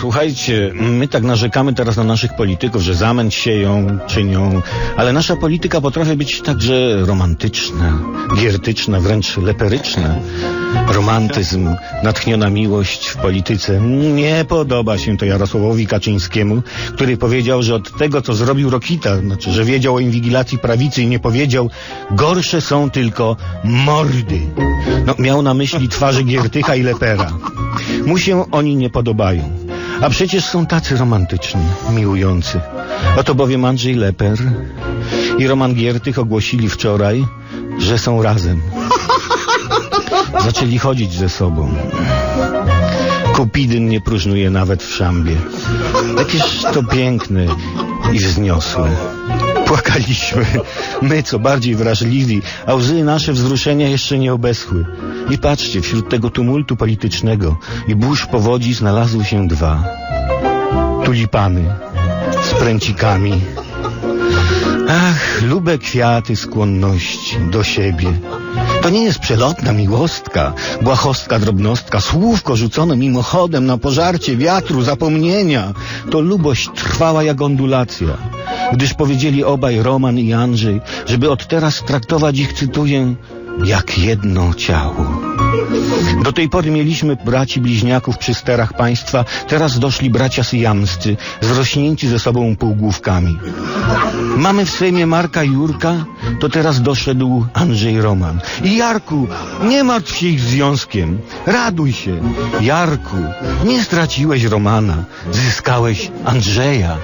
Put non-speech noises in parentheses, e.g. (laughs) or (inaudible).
Słuchajcie, my tak narzekamy teraz na naszych polityków, że zamęt sieją, czynią, ale nasza polityka potrafi być także romantyczna, giertyczna, wręcz leperyczna. Romantyzm, natchniona miłość w polityce. Nie podoba się to Jarosławowi Kaczyńskiemu, który powiedział, że od tego, co zrobił Rokita, znaczy, że wiedział o inwigilacji prawicy i nie powiedział, gorsze są tylko mordy. No, miał na myśli twarzy Giertycha i Lepera. Mu się oni nie podobają. A przecież są tacy romantyczni, miłujący. Oto bowiem Andrzej Leper i Roman Giertych ogłosili wczoraj, że są razem. (laughs) Zaczęli chodzić ze sobą. Kupidyn nie próżnuje nawet w szambie. Jakież to piękne i wzniosłe. Płakaliśmy. My, co bardziej wrażliwi, a łzy nasze wzruszenia jeszcze nie obeschły. I patrzcie, wśród tego tumultu politycznego i burz powodzi znalazły się dwa. Tulipany z pręcikami. Ach, lube kwiaty skłonności do siebie. To nie jest przelotna miłostka, błahostka drobnostka, słówko rzucone mimochodem na pożarcie wiatru, zapomnienia. To lubość trwała jak ondulacja. Gdyż powiedzieli obaj Roman i Andrzej, żeby od teraz traktować ich, cytuję, jak jedno ciało. Do tej pory mieliśmy braci bliźniaków przy sterach państwa, teraz doszli bracia syjamscy, zrośnięci ze sobą półgłówkami. Mamy w Sejmie Marka Jurka, to teraz doszedł Andrzej Roman. I Jarku, nie martw się ich związkiem, raduj się. Jarku, nie straciłeś Romana, zyskałeś Andrzeja.